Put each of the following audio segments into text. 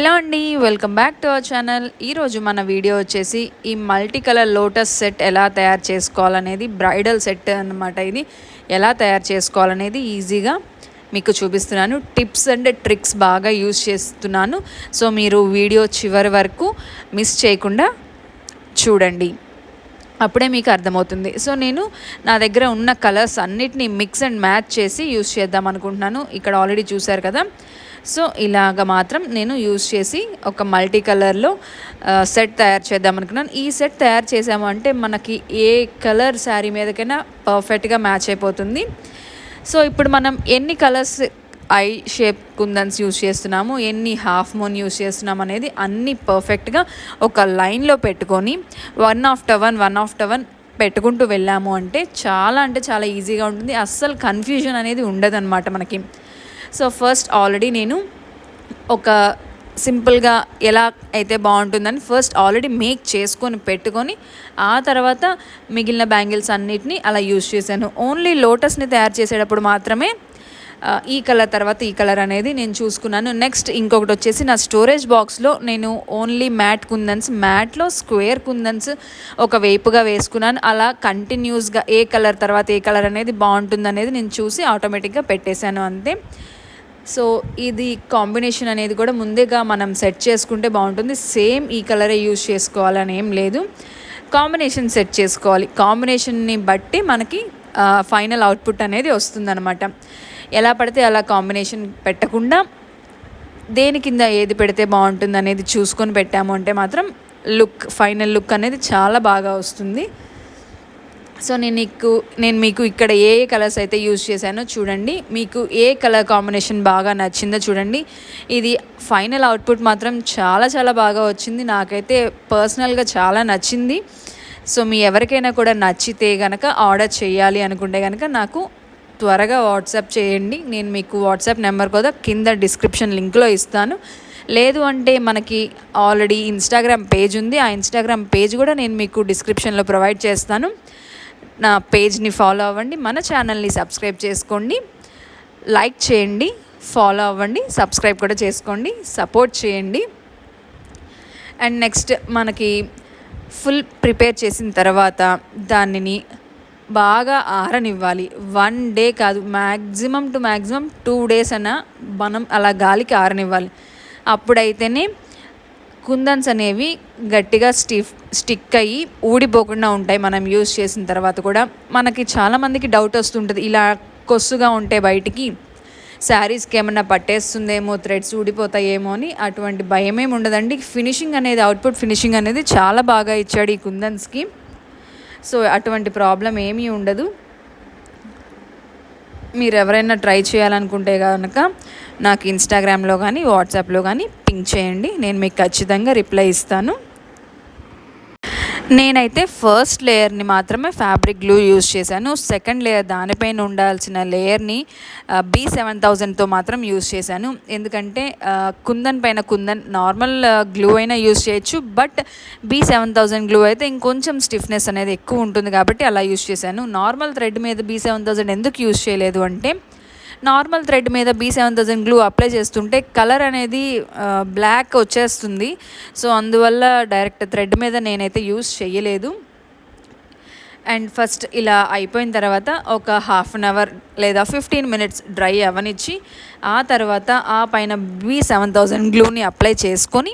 Hello అండి welcome back to our channel. ఈరోజు మన వీడియో వచ్చేసి ఈ మల్టీ కలర్ లోటస్ సెట్ ఎలా తయారు చేసుకోవాలనేది బ్రైడల్ సెట్ అన్నమాట ఇది. ఎలా తయారు చేసుకోవాలనేది ఈజీగా మీకు చూపిస్తున్నాను. టిప్స్ అండ్ ట్రిక్స్ బాగా యూజ్ చేస్తున్నాను. సో మీరు వీడియో చివరి వరకు మిస్ చేయకుండా చూడండి. అప్పుడే మీకు అర్థమవుతుంది. సో నేను నా దగ్గర ఉన్న కలర్స్ అన్నిటినీ మిక్స్ అండ్ మ్యాచ్ చేసి యూస్ చేద్దాం అనుకుంటున్నాను. ఇక్కడ ఆల్రెడీ చూశారు కదా సో ఇలాగ మాత్రం నేను యూస్ చేసి ఒక మల్టీ కలర్లో సెట్ తయారు చేద్దాం అనుకున్నాను. ఈ సెట్ తయారు చేసాము అంటే మనకి ఏ కలర్ శారీ మీదకైనా పర్ఫెక్ట్గా మ్యాచ్ అయిపోతుంది. సో ఇప్పుడు మనం ఎన్ని colours eye shape kundans use చేస్తున్నాము ఎన్ని హాఫ్ మూన్ యూజ్ చేస్తున్నాం అనేది అన్నీ పర్ఫెక్ట్గా ఒక లైన్లో పెట్టుకొని one after one one after one పెట్టుకుంటూ వెళ్ళాము అంటే చాలా అంటే చాలా ఈజీగా ఉంటుంది. అస్సలు కన్ఫ్యూజన్ అనేది ఉండదన్నమాట మనకి. సో ఫస్ట్ ఆల్రెడీ నేను ఒక సింపుల్గా ఎలా అయితే బాగుంటుందని ఫస్ట్ ఆల్రెడీ మేక్ చేసుకొని పెట్టుకొని ఆ తర్వాత మిగిలిన బ్యాంగిల్స్ అన్నిటిని అలా యూజ్ చేశాను. ఓన్లీ లోటస్ని తయారు చేసేటప్పుడు మాత్రమే ఈ కలర్ తర్వాత ఈ కలర్ అనేది నేను చూసుకున్నాను. నెక్స్ట్ ఇంకొకటి వచ్చేసి నా స్టోరేజ్ బాక్స్లో నేను ఓన్లీ మ్యాట్ కుందన్స్ మ్యాట్లో స్క్వేర్ కుందన్స్ ఒక వేపుగా వేసుకున్నాను. అలా కంటిన్యూస్గా ఏ కలర్ తర్వాత ఏ కలర్ అనేది బాగుంటుంది అనేది నేను చూసి ఆటోమేటిక్గా పెట్టేశాను అంతే. సో ఇది కాంబినేషన్ అనేది కూడా ముందేగా మనం సెట్ చేసుకుంటే బాగుంటుంది. సేమ్ ఈ కలరే యూజ్ చేసుకోవాలని ఏం లేదు. కాంబినేషన్ సెట్ చేసుకోవాలి. కాంబినేషన్ని బట్టి మనకి ఫైనల్ అవుట్పుట్ అనేది వస్తుందన్నమాట. ఎలా పడితే అలా కాంబినేషన్ పెట్టకుండా దేని కింద ఏది పెడితే బాగుంటుంది అనేది చూసుకొని పెట్టాము అంటే మాత్రం లుక్ ఫైనల్ లుక్ అనేది చాలా బాగా వస్తుంది. సో నేను నీకు నేను మీకు ఇక్కడ ఏ ఏ కలర్స్ అయితే యూజ్ చేశానో చూడండి. మీకు ఏ కలర్ కాంబినేషన్ బాగా నచ్చిందో చూడండి. ఇది ఫైనల్ అవుట్పుట్ మాత్రం చాలా చాలా బాగా వచ్చింది. నాకైతే పర్సనల్గా చాలా నచ్చింది. సో మీ ఎవరికైనా కూడా నచ్చితే కనుక ఆర్డర్ చేయాలి అనుకుంటే కనుక నాకు త్వరగా వాట్సాప్ చేయండి. నేను మీకు వాట్సాప్ నెంబర్ కూడా కింద డిస్క్రిప్షన్ లింక్లో ఇస్తాను. లేదు అంటే మనకి ఆల్రెడీ ఇన్స్టాగ్రామ్ పేజ్ ఉంది. ఆ ఇన్స్టాగ్రామ్ పేజ్ కూడా నేను మీకు డిస్క్రిప్షన్లో ప్రొవైడ్ చేస్తాను. నా పేజ్ని ఫాలో అవ్వండి మన ఛానల్ని సబ్స్క్రైబ్ చేసుకోండి లైక్ చేయండి ఫాలో అవ్వండి సబ్స్క్రైబ్ కూడా చేసుకోండి సపోర్ట్ చేయండి. అండ్ నెక్స్ట్ మనకి ఫుల్ ప్రిపేర్ చేసిన తర్వాత దానిని బాగా ఆరనివ్వాలి. వన్ డే కాదు maximum two maximum two days అన్న మనం అలా గాలికి ఆరనివ్వాలి. అప్పుడైతేనే కుందన్స్ అనేవి గట్టిగా స్టిఫ్ స్టిక్ అయ్యి ఊడిపోకుండా ఉంటాయి. మనం యూస్ చేసిన తర్వాత కూడా మనకి చాలామందికి డౌట్ వస్తుంటుంది. ఇలా కొస్సుగా ఉంటే బయటికి శారీస్కి ఏమన్నా పట్టేస్తుందేమో థ్రెడ్స్ ఊడిపోతాయేమో అని అటువంటి భయమేమి ఉండదండి. ఫినిషింగ్ అనేది అవుట్పుట్ ఫినిషింగ్ అనేది చాలా బాగా ఇచ్చాడు ఈ కుందన్స్కి. సో అటువంటి ప్రాబ్లం ఏమీ ఉండదు. మీరు ఎవరైనా ట్రై చేయాలనుకుంటే కనుక నాకు ఇన్స్టాగ్రామ్లో కానీ వాట్సాప్లో కానీ పింక్ చేయండి. నేను మీకు ఖచ్చితంగా రిప్లై ఇస్తాను. నేనైతే ఫస్ట్ లేయర్ని మాత్రమే ఫ్యాబ్రిక్ గ్లూ యూజ్ చేశాను. సెకండ్ లేయర్ దానిపైన ఉండాల్సిన లేయర్ని బీ సెవెన్ థౌజండ్తో మాత్రం యూజ్ చేశాను. ఎందుకంటే కుందన్ పైన కుందన్ నార్మల్ గ్లూ అయినా యూజ్ చేయొచ్చు. But B seven thousand glue అయితే ఇంకొంచెం స్టిఫ్నెస్ అనేది ఎక్కువ ఉంటుంది కాబట్టి అలా యూజ్ చేశాను. నార్మల్ థ్రెడ్ మీద బీ సెవెన్ థౌజండ్ ఎందుకు యూజ్ చేయలేదు అంటే నార్మల్ థ్రెడ్ మీద B seven thousand glue apply చేస్తుంటే కలర్ అనేది బ్లాక్ వచ్చేస్తుంది. సో అందువల్ల డైరెక్ట్ థ్రెడ్ మీద నేనైతే యూస్ చేయలేదు. అండ్ ఫస్ట్ ఇలా అయిపోయిన తర్వాత ఒక హాఫ్ అన్ అవర్ లేదా ఫిఫ్టీన్ మినిట్స్ డ్రై అవనిచ్చి ఆ తర్వాత ఆ పైన బి సెవెన్ థౌజండ్ గ్లూని అప్లై చేసుకొని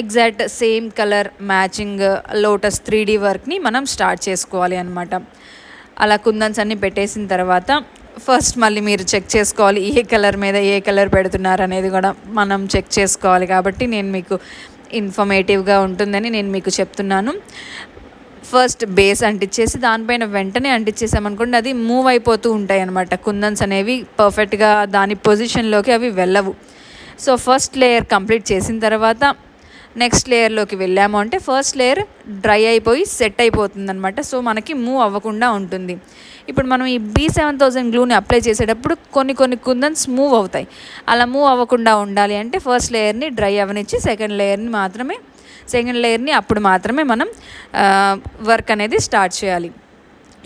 exact same colour matching lotus three D వర్క్ని మనం స్టార్ట్ చేసుకోవాలి అనమాట అలా కుందన్స్ అన్ని పెట్టేసిన తర్వాత ఫస్ట్ మళ్ళీ మీరు చెక్ చేసుకోవాలి ఏ కలర్ మీద ఏ కలర్ పెడుతున్నారు అనేది కూడా మనం చెక్ చేసుకోవాలి కాబట్టి నేను మీకు ఇన్ఫర్మేటివ్గా ఉంటుందని నేను మీకు చెప్తున్నాను. ఫస్ట్ బేస్ అంటించేసి దానిపైన వెంటనే అంటించేసామనుకోండి అది మూవ్ అయిపోతూ ఉంటాయి అనమాట కుందన్స్ అనేవి పర్ఫెక్ట్గా దాని పొజిషన్లోకి అవి వెళ్ళవు. సో ఫస్ట్ లేయర్ కంప్లీట్ చేసిన తర్వాత నెక్స్ట్ లేయర్లోకి వెళ్ళాము అంటే ఫస్ట్ లేయర్ డ్రై అయిపోయి సెట్ అయిపోతుంది అనమాట సో మనకి మూవ్ అవ్వకుండా ఉంటుంది. ఇప్పుడు మనం ఈ బీ సెవెన్ థౌజండ్ గ్లూని అప్లై చేసేటప్పుడు కొన్ని కొన్ని కుందన్స్ మూవ్ అవుతాయి. అలా మూవ్ అవ్వకుండా ఉండాలి అంటే ఫస్ట్ లేయర్ని డ్రై అవ్వనిచ్చి సెకండ్ లేయర్ని మాత్రమే సెకండ్ లేయర్ని అప్పుడు మాత్రమే మనం వర్క్ అనేది స్టార్ట్ చేయాలి.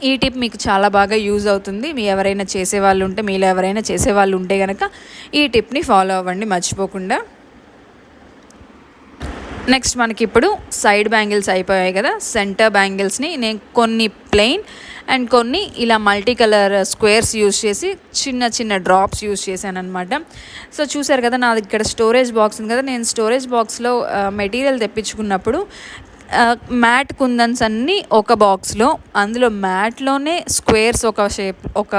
ఈ టిప్ మీకు చాలా బాగా యూజ్ అవుతుంది. మీ ఎవరైనా చేసేవాళ్ళు ఉంటే మీలో ఎవరైనా చేసేవాళ్ళు ఉంటే కనుక ఈ టిప్ని ఫాలో అవ్వండి మర్చిపోకుండా. నెక్స్ట్ మనకి ఇప్పుడు సైడ్ బ్యాంగిల్స్ అయిపోయాయి కదా సెంటర్ బ్యాంగిల్స్ని. నేను కొన్ని ప్లెయిన్ అండ్ కొన్ని ఇలా మల్టీ కలర్ స్క్వేర్స్ యూజ్ చేసి చిన్న చిన్న డ్రాప్స్ యూజ్ చేశాను అనమాట సో చూసారు కదా నాది ఇక్కడ స్టోరేజ్ బాక్స్ ఉంది కదా నేను స్టోరేజ్ బాక్స్లో మెటీరియల్ తెప్పించుకున్నప్పుడు మ్యాట్ కుందన్స్ అన్నీ ఒక బాక్స్లో అందులో మ్యాట్లోనే స్క్వేర్స్ ఒక షేప్ ఒక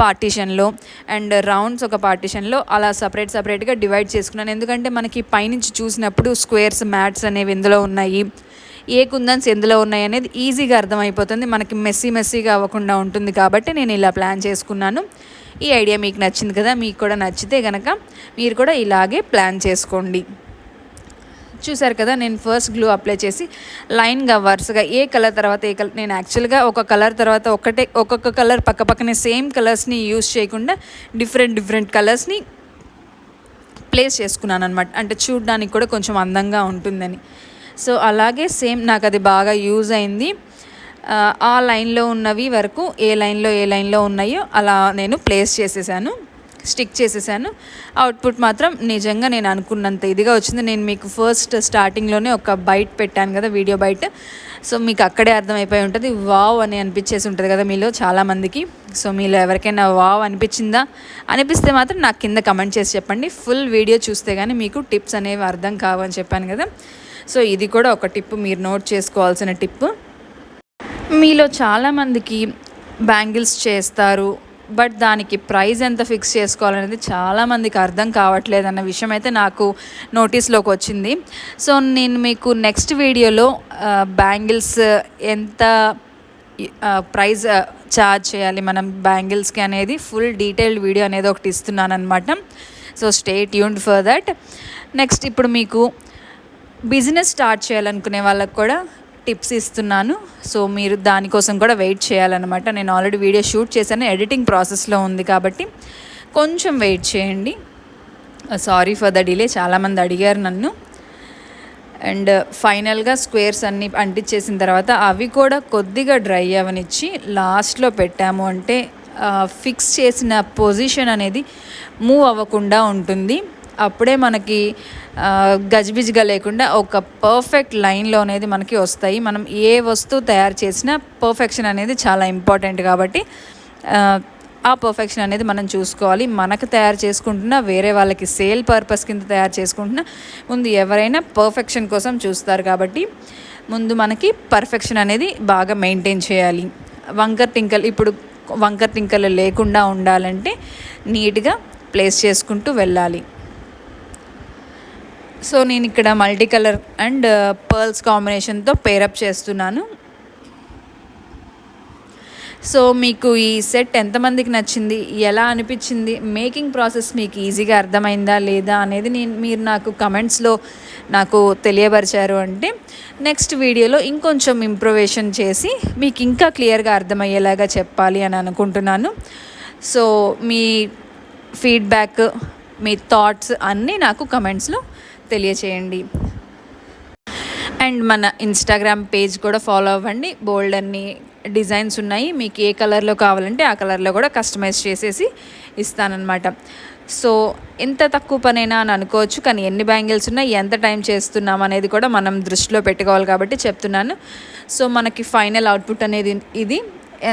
పార్టీషన్లో అండ్ రౌండ్స్ ఒక పార్టీషన్లో అలా సపరేట్ సపరేట్గా డివైడ్ చేసుకున్నాను. ఎందుకంటే మనకి పైనుంచి చూసినప్పుడు స్క్వేర్స్ మ్యాట్స్ అనేవి ఇందులో ఉన్నాయి ఏ కుందన్స్ ఎందులో ఉన్నాయి అనేది ఈజీగా అర్థమైపోతుంది. మనకి మెస్సీ మెస్సీగా అవ్వకుండా ఉంటుంది కాబట్టి నేను ఇలా ప్లాన్ చేసుకున్నాను. ఈ ఐడియా మీకు నచ్చింది కదా మీకు కూడా నచ్చితే కనుక మీరు కూడా ఇలాగే ప్లాన్ చేసుకోండి. చూసారు కదా నేను ఫస్ట్ గ్లూ అప్లై చేసి లైన్గా వరుసగా ఏ కలర్ తర్వాత ఏ కలర్ నేను యాక్చువల్గా ఒక కలర్ తర్వాత ఒకటే ఒక్కొక్క కలర్ పక్క పక్కనే సేమ్ కలర్స్ని యూస్ చేయకుండా డిఫరెంట్ డిఫరెంట్ కలర్స్ని ప్లేస్ చేసుకున్నాను అనమాట అంటే చూడడానికి కూడా కొంచెం అందంగా ఉంటుందని. సో అలాగే సేమ్ నాకు అది బాగా యూజ్ అయింది. ఆ లైన్లో ఉన్నవి వరకు ఏ లైన్లో ఏ లైన్లో ఉన్నాయో అలా నేను ప్లేస్ చేసేసాను. స్టిక్ చేసేసాను. అవుట్పుట్ మాత్రం నిజంగా నేను అనుకున్నంత ఇదిగా వచ్చింది. నేను మీకు ఫస్ట్ స్టార్టింగ్లోనే ఒక బైట్ పెట్టాను కదా వీడియో బైట్ సో మీకు అక్కడే అర్థమైపోయి ఉంటుంది. వావ్ అని అనిపించేసి ఉంటుంది కదా మీలో చాలామందికి సో మీలో ఎవరికైనా వావ్ అనిపించిందా? అనిపిస్తే మాత్రం నాకు కింద కమెంట్ చేసి చెప్పండి. ఫుల్ వీడియో చూస్తే కానీ మీకు టిప్స్ అనేవి అర్థం కావని చెప్పాను కదా. సో ఇది కూడా ఒక టిప్ మీరు నోట్ చేసుకోవాల్సిన టిప్ మీలో చాలామందికి బ్యాంగిల్స్ చేస్తారు. బట్ దానికి ప్రైస్ ఎంత ఫిక్స్ చేసుకోవాలనేది చాలామందికి అర్థం కావట్లేదు అన్న విషయం అయితే నాకు నోటీస్లోకి వచ్చింది. సో నేను మీకు నెక్స్ట్ వీడియోలో బ్యాంగిల్స్ ఎంత ప్రైస్ ఛార్జ్ చేయాలి మనం బ్యాంగిల్స్కి అనేది ఫుల్ డీటెయిల్డ్ వీడియో అనేది ఒకటి ఇస్తున్నాను అనమాట so stay tuned for that. Next ఇప్పుడు మీకు బిజినెస్ స్టార్ట్ చేయాలనుకునే వాళ్ళకు కూడా టిప్స్ ఇస్తున్నాను. సో మీరు దానికోసం కూడా వెయిట్ చేయాలన్నమాట. నేను ఆల్రెడీ వీడియో షూట్ చేశాను. ఎడిటింగ్ ప్రాసెస్లో ఉంది కాబట్టి కొంచెం వెయిట్ చేయండి. Sorry for the delay. చాలామంది అడిగారు నన్ను. అండ్ ఫైనల్గా స్క్వేర్స్ అన్నీ అంటించేసిన తర్వాత అవి కూడా కొద్దిగా డ్రై అవనిచ్చి లాస్ట్లో పెట్టాము అంటే ఫిక్స్ చేసిన పొజిషన్ అనేది మూవ్ అవ్వకుండా ఉంటుంది. అప్పుడే మనకి గజిబిజిగా లేకుండా ఒక పర్ఫెక్ట్ లైన్లో అనేది మనకి వస్తాయి. మనం ఏ వస్తువు తయారు చేసినా పర్ఫెక్షన్ అనేది చాలా ఇంపార్టెంట్ కాబట్టి ఆ పర్ఫెక్షన్ అనేది మనం చూసుకోవాలి. మనకు తయారు చేసుకుంటున్నా వేరే వాళ్ళకి సేల్ పర్పస్ కింద తయారు చేసుకుంటున్నా ముందు ఎవరైనా పర్ఫెక్షన్ కోసం చూస్తారు కాబట్టి ముందు మనకి పర్ఫెక్షన్ అనేది బాగా మెయింటైన్ చేయాలి. వంకర్ టింకలు ఇప్పుడు వంకర్ టింకలు లేకుండా ఉండాలంటే నీట్గా ప్లేస్ చేసుకుంటూ వెళ్ళాలి. సో నేను ఇక్కడ మల్టీ కలర్ అండ్ పర్ల్స్ కాంబినేషన్తో పేరప్ చేస్తున్నాను. సో మీకు ఈ సెట్ ఎంతమందికి నచ్చింది? ఎలా అనిపించింది? మేకింగ్ ప్రాసెస్ మీకు ఈజీగా అర్థమైందా లేదా అనేది నేను మీరు నాకు కమెంట్స్లో నాకు తెలియపరిచారు అంటే నెక్స్ట్ వీడియోలో ఇంకొంచెం ఇంప్రూవేషన్ చేసి మీకు ఇంకా క్లియర్గా అర్థమయ్యేలాగా చెప్పాలి అని అనుకుంటున్నాను. సో మీ ఫీడ్బ్యాక్ మీ థాట్స్ అన్నీ నాకు కమెంట్స్లో తెలియచేయండి. అండ్ మన ఇన్స్టాగ్రామ్ పేజ్ కూడా ఫాలో అవ్వండి. బోల్డ్ అన్ని డిజైన్స్ ఉన్నాయి. మీకు ఏ కలర్లో కావాలంటే ఆ కలర్లో కూడా కస్టమైజ్ చేసేసి ఇస్తానన్నమాట. సో ఎంత తక్కువ పనైనా అని అనుకోవచ్చు కానీ ఎన్ని బ్యాంగిల్స్ ఉన్నాయి ఎంత టైం చేస్తున్నాం అనేది కూడా మనం దృష్టిలో పెట్టుకోవాలి కాబట్టి చెప్తున్నాను. సో మనకి ఫైనల్ అవుట్పుట్ అనేది ఇది.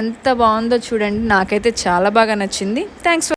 ఎంత బాగుందో చూడండి. నాకైతే చాలా బాగా నచ్చింది. థ్యాంక్స్